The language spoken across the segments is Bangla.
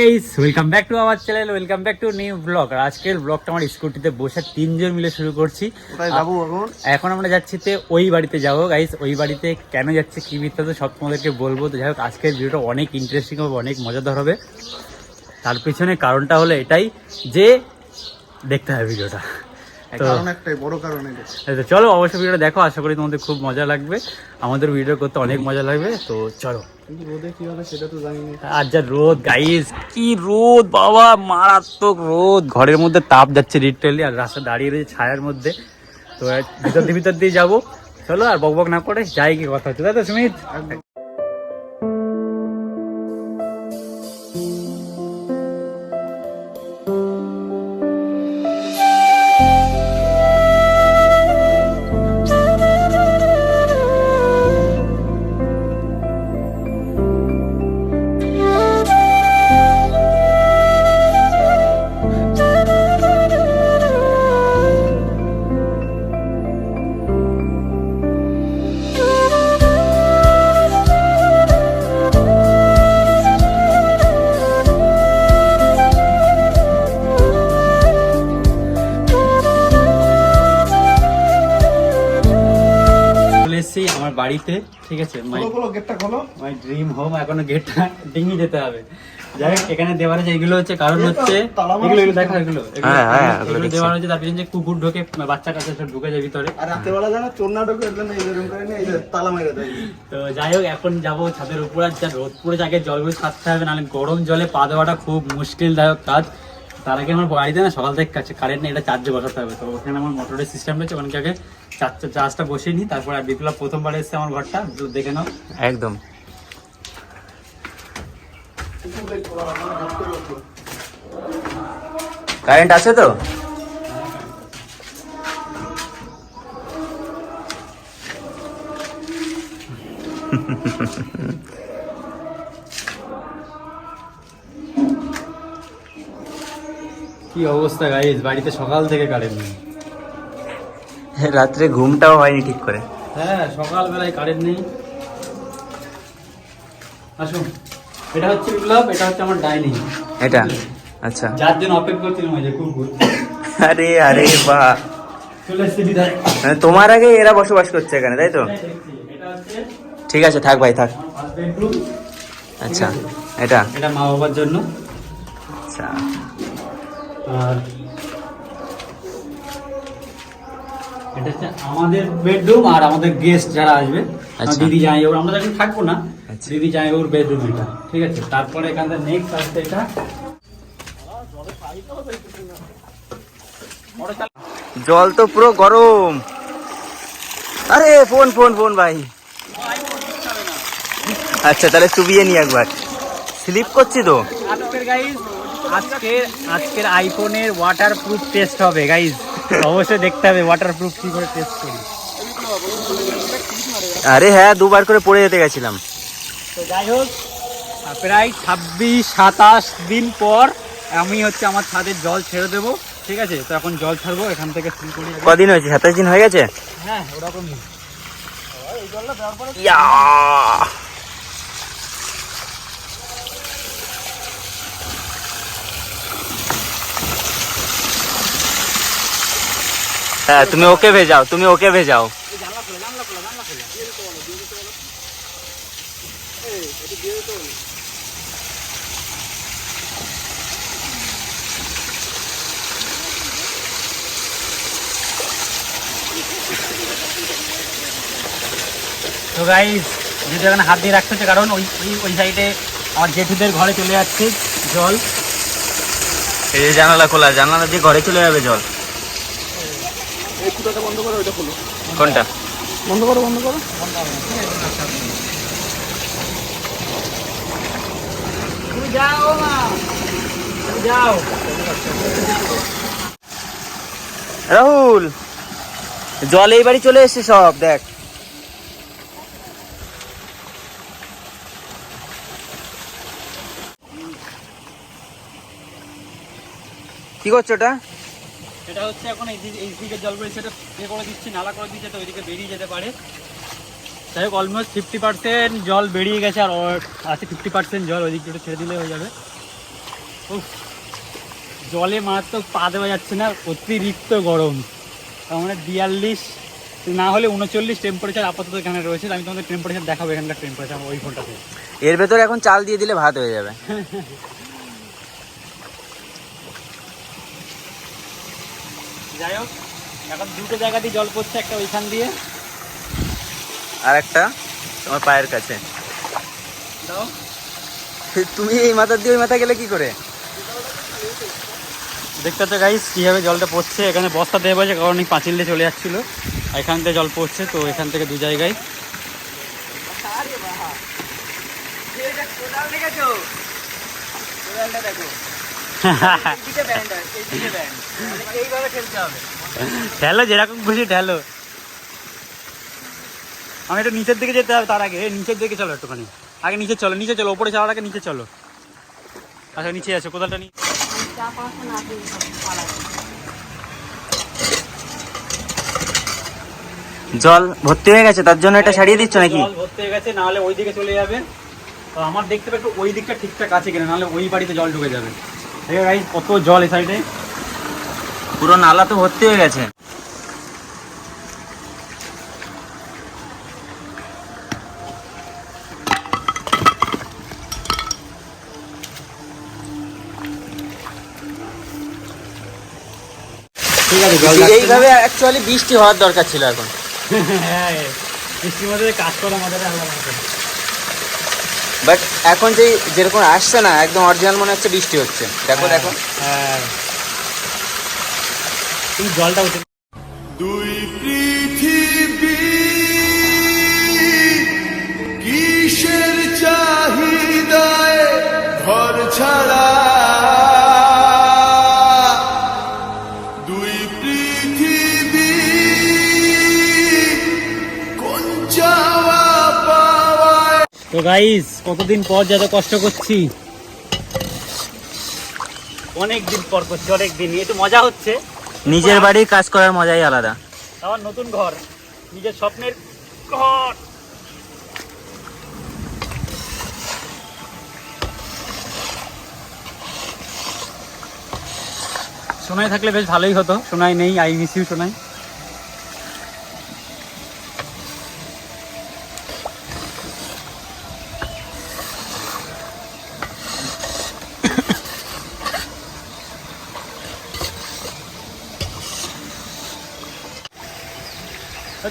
গাইস ওয়েলকাম ব্যাক টু আমার channel welcome back to new blog আর আজকের ব্লগটা আমার স্কুটিতে বসে তিনজন মিলে শুরু করছি। এখন আমরা যাচ্ছি তে ওই বাড়িতে যাব গাইস ওই বাড়িতে কেন যাচ্ছে কি বৃত্তান্ত সব তোমাদেরকে বলব। তো যাই হোক আজকের ভিডিওটা অনেক ইন্টারেস্টিং হবে অনেক মজাদার হবে। তার পিছনে কারণটা হলো এটাই যে দেখতে হবে ভিডিওটা কারণ একটাই বড় কারণ এটা চলো অবশ্যই ভিডিওটা দেখো আশা করি তোমাদের খুব মজা লাগবে। আমাদের ভিডিও করতে অনেক মজা লাগবে তো চলো। আর যা রোদ গাইস কি রোদ বাবা মারাত্মক রোদ। ঘরের মধ্যে তাপ যাচ্ছে লিটারালি আর রাস্তা দাঁড়িয়ে রয়েছে ছায়ার মধ্যে। তো ভিতর দিয়ে ভিতর দিয়ে যাব। চলো আর বক বক না করে যাই কি কথা হচ্ছে। তাই তো সুমিত আমার বাড়িতে ঠিক আছে? মাই গেটটা খোলো মাই ড্রিম হোম এখনও গেটটা ডিঙি যেতে হবে। যাই হোক এখানে দেওয়ার আছে এগুলো হচ্ছে কারণ হচ্ছে এগুলো এগুলো দেখো এগুলো এগুলো- হ্যাঁ, হ্যাঁ, এগুলো। দেওয়ার হচ্ছে তার পিছনে কুকুর ঢোকে বাচ্চা কাছে সব ঢুকে যায় ভিতরে। আর রাত্রেবেলা জানো চোর না ঢোকে এর এই রুম করে এই তালা মেরে দেয়। তো যাই হোক এখন যাব ছাদের উপর আর যা রোদ পড়ে আগে জলগুলো ছাড়তে হবে নাহলে গরম জলে পা দেওয়াটা খুব মুশকিলদায়ক কাজ। তার আগে আমার বাড়িতে না সকাল থেকে কাছে কারেন্ট নেই এটা চার্জে বসাতে হবে। তো ওখানে আমার মোটরের সিস্টেম রয়েছে ওখানে আগে চার্জটা বসিয়ে নিই তারপর আর বিপ্লব প্রথমবার এসেছে আমার ঘরটা তো দেখে নাও। একদম। কারেন্ট আছে তো? কি অবস্থা গাইজ বাড়িতে সকাল থেকে কারেন্ট নেই। রাত্রে ঘুমটাও হয়নি ঠিক করে। হ্যাঁ সকালবেলায় কারেন্ট নেই। আসুন। এটা হচ্ছে বিপ্লব এটা হচ্ছে আমার ডাইনিং এটা? আচ্ছা। যার জন্য অপেক্ষা করছিলাম ওই যে কুকুর আরে আরে বিধায় মানে তোমার আগে এরা বসবাস করছে এখানে তাই তো? হচ্ছে ঠিক আছে থাক ভাই থাক। আচ্ছা এটা? এটা মা বাবার জন্য। আচ্ছা। আর এটা হচ্ছে আমাদের বেডরুম আর আমাদের গেস্ট যারা আসবে আচ্ছা। দিদি জামাই বাবু আমরা যখন থাকব না। আচ্ছা। দিদি জামাই বাবুর বেডরুম এটা ঠিক আছে? তারপরে এখান থেকে নেক্সট আসছে এটা। জল তো পুরো গরম। আরে ফোন ফোন ফোন ভাই। আচ্ছা তাহলে চুবিয়ে নি একবার। স্লিপ করছি তো। আজকের গাইজ আজকের আজকের আইফোনের ওয়াটার প্রুফ টেস্ট হবে গাইজ অবশ্যই দেখতে হবে ওয়াটার প্রুফ কি করে টেস্ট করি। আরে হ্যাঁ দুবার করে পড়ে যেতে গেছিলাম। তো যাই হোক প্রায় ছাব্বিশ সাতাশ দিন পর আমি হচ্ছে আমার ছাদের জল ছেড়ে দেবো ঠিক আছে? তো এখন জল ছাড়বো এখান থেকে শুরু করি। কদিন হয়েছে? সাতাশ দিন হয়ে গেছে? হ্যাঁ ওরকমই। ইয়া! হ্যাঁ তুমি ওকে ভেজাও তুমি ওকে ভেজাও। তো গাইজ যেহেতু এখানে হাত দিয়ে রাখতে হচ্ছে কারণ ওই ওই ওই সাইডে আমার জেঠুদের ঘরে চলে যাচ্ছে জল। এই যে জানালা খোলা জানালা দিয়ে ঘরে চলে যাবে জল। এই ফুটাটা বন্ধ করো ওইটা খোলো। কোনটা? বন্ধ করো বন্ধ করো। যাও যাও। রাহুল জল এই বাড়ি চলে এসছে সব দেখ। কি করছ ওটা? এটা হচ্ছে এখন এই দিকে- এই দিকে জল বেরিয়ে সেটা ইয়ে করে দিচ্ছি নালা করে দিচ্ছে তো ওইদিকে বেরিয়ে যেতে পারে। যাই হোক অলমোস্ট ফিফটি পার্সেন্ট জল বেরিয়ে গেছে আর আছে ফিফটি পার্সেন্ট জল ওই দিকটা ছেড়ে দিলে হয়ে যাবে। উফ, জলে মারাত্মক পা দেওয়া যাচ্ছে না অতিরিক্ত গরম। তার মানে বিয়াল্লিশ না হলে উনচল্লিশ টেম্পারেচার আপাতত এখানে রয়েছে। আমি তোমাদের টেম্পারেচার দেখাবো এখানকার টেম্পারেচার ওই ফোনটাতে। এর ভেতরে এখন চাল দিয়ে দিলে ভাত হয়ে যাবে। যাই হোক এখন দুটো জায়গা দিয়ে জল পড়ছে একটা ওইখান দিয়ে। আর একটা তোমার পায়ের কাছে। দাও। তুমি এই মাথা দিয়ে ওই মাথা গেলে কি করে? দেখতে পাচ্ছ গাইস কীভাবে জলটা পড়ছে এখানে বস্তা দেওয়া হয়েছে কারণ এই পাঁচিল দিয়ে চলে যাচ্ছিল। এখান থেকে জল পড়ছে তো এখান থেকে দু জায়গায়। ঠেলো যেরকম খুশি ঠেলো। আমি একটু নিচের দিকে যেতে হবে তার আগে। নিচের দিকে চলো একটুখানি। আগে নিচে চলো নিচে চলো ওপরে যাওয়ার আগে নিচে চলো। আচ্ছা নিচে আছে কোদালটা নিয়ে জল ভর্তি হয়ে গেছে তার জন্য এটা সারিয়ে দিচ্ছ নাকি? জল ভর্তি হয়ে গেছে নাহলে ওই দিকে চলে যাবে। তো আমার দেখতে পাবো একটু ওই দিকটা ঠিকঠাক আছে কিনা নাহলে ওই বাড়িতে জল ঢুকে যাবে। কত জল এই সাইডে পুরো নালা তো ভর্তি হয়ে গেছে। ঠিক আছে এইভাবে অ্যাকচুয়ালি বৃষ্টি হওয়ার দরকার ছিল এখন। হ্যাঁ বৃষ্টির মধ্যে কাজ করা মজাটা আলাদা। বাট এখন যে যেরকম আসছে না একদম অরিজিনাল মনে হচ্ছে বৃষ্টি হচ্ছে। দেখো হ্যাঁ, দেখো। হ্যাঁ। জলটা উঠে দুই তো গাইস কতদিন পর যত কষ্ট করছি। অনেক দিন পর করছি অনেক দিন একটু মজা হচ্ছে। নিজের বাড়ি কাজ করার মজাই আলাদা। আমার নতুন ঘর নিজের স্বপ্নের ঘর। সোনাই থাকলে বেশ ভালোই হতো। সোনাই নেই আই মিস ইউ সোনাই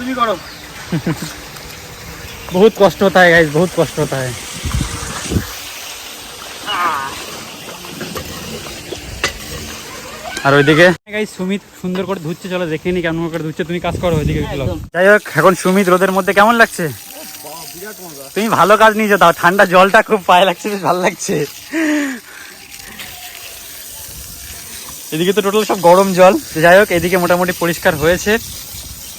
তুমি করো बहुत কষ্ট होता है गाइस बहुत কষ্ট होता है আর ওইদিকে গাইস সুমিত সুন্দর করে ধুচ্ছে চলো দেখে নি কেমন করে ধুচ্ছে তুমি কাজ করো ওইদিকে চলো যাই হোক এখন সুমিত রোদের মধ্যে কেমন লাগছে তুমি ভালো কাজ নিয়েছো দাও ঠান্ডা জলটা খুব পায়ে লাগছে বেশ ভালো লাগছে এদিকে তো টোটাল সব গরম জল তো যাই হোক এদিকে মোটামুটি পরিষ্কার হয়েছে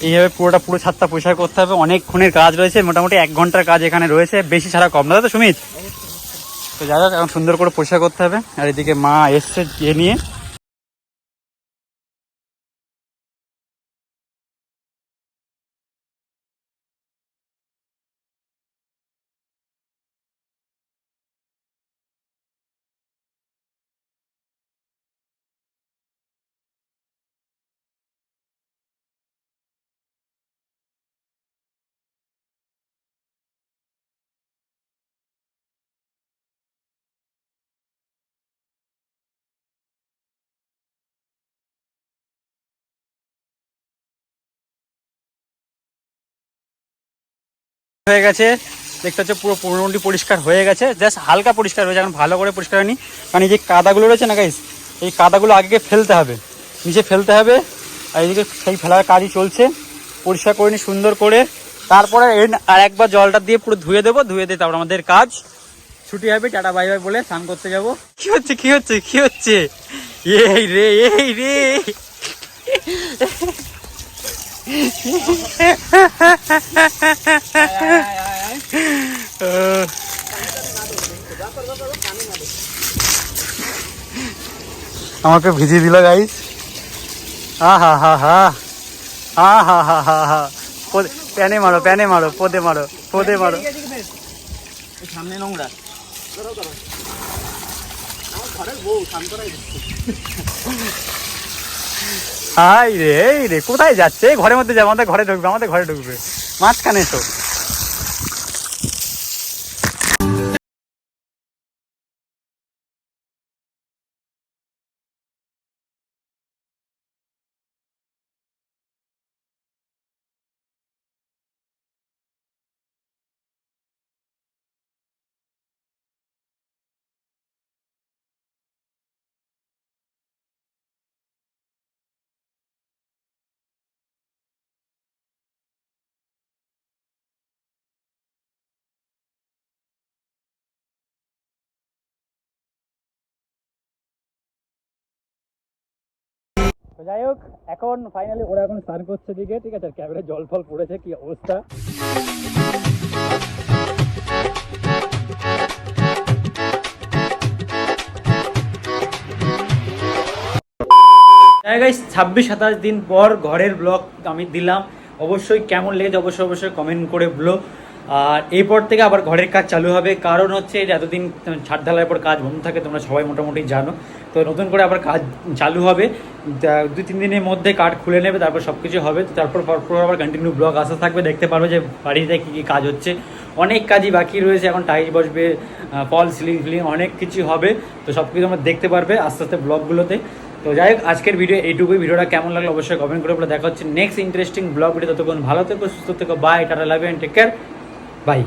এইভাবে পুরোটা পুরো ছাদটা পরিষ্কার করতে হবে। অনেকক্ষণের কাজ রয়েছে, মোটামুটি এক ঘণ্টার কাজ এখানে রয়েছে। বেশি ছাড়া কম দাদা তো সুমিত? তো যাই হোক, এখন সুন্দর করে পরিষ্কার করতে হবে। আর এদিকে মা এসছে গিয়ে নিয়ে। হয়ে গেছে। দেখতে হচ্ছে পুরো পুরোটি পরিষ্কার হয়ে গেছে। জাস্ট হালকা পরিষ্কার হয়েছে, এখন ভালো করে পরিষ্কার হয়নি। কারণ এই যে কাদাগুলো রয়েছে না গাইস এই কাদাগুলো আগে ফেলতে হবে। নিচে ফেলতে হবে, আর এইদিকে সেই ফেলার কাজই চলছে। পরিষ্কার করে নি, সুন্দর করে। তারপরে আর একবার জলটা দিয়ে পুরো ধুয়ে দেবো, ধুয়ে দিয়ে তারপর আমাদের কাজ। ছুটি হবে, টাটা, বাই বাই বলে স্নান করতে যাব। কি হচ্ছে কি হচ্ছে কি হচ্ছে? এই রে এই রে। আমাকে ভিজিয়ে দিল গাইস হা হা হা হা। হা হা হা হা হা। পদে- প্যানে মারো প্যানে মারো, পদে মারো পদে মারো। সামনে নোংরা। ঘরের বউ শান্তরাই হাই রে এই রে কোথায় যাচ্ছে? ঘরের মধ্যে যাব, আমাদের ঘরে ঢুকবে, আমাদের ঘরে ঢুকবে। মাঝখানে এসো। তো যাই হোক, এখন ফাইনালি ওরা এখন স্নান করছে দিকে ঠিক আছে? আর ক্যামেরা জল ফল পড়েছে, কি অবস্থা? গাইস ছাব্বিশ, সাতাশ দিন পর ঘরের ব্লগ আমি দিলাম। অবশ্যই কেমন লেগেছে, অবশ্যই অবশ্যই কমেন্ট করে বলো। আর এরপর থেকে আবার ঘরের কাজ চালু হবে। কারণ হচ্ছে এতদিন ছাদ ঢালাইয়ের পর কাজ বন্ধ থাকে, তোমরা সবাই মোটামুটি জানো। তো নতুন করে আবার কাজ চালু হবে। দুই, তিন দিনের মধ্যে কাঠ খুলে নেবে, তারপর সব কিছু হবে। তো তারপর পরপর আবার কন্টিনিউ ব্লগ আসতে থাকবে। দেখতে পারবে যে বাড়িতে কী কী কাজ হচ্ছে। অনেক কাজই বাকি রয়েছে। এখন টাইল বসবে ফল সিলিং ফিলিং অনেক কিছু হবে। তো সব কিছু তোমরা দেখতে পারবে আস্তে আস্তে ব্লগগুলোতে। তো যাই হোক, আজকের ভিডিও এইটুকুই। ভিডিওটা কেমন লাগল অবশ্যই কমেন্ট করে বলে। দেখা হচ্ছে নেক্সট ইন্টারেস্টিং ব্লগ ভিডিও ততক্ষণ ভালো থেকো, সুস্থ থেকো। Bye tata love and take care bye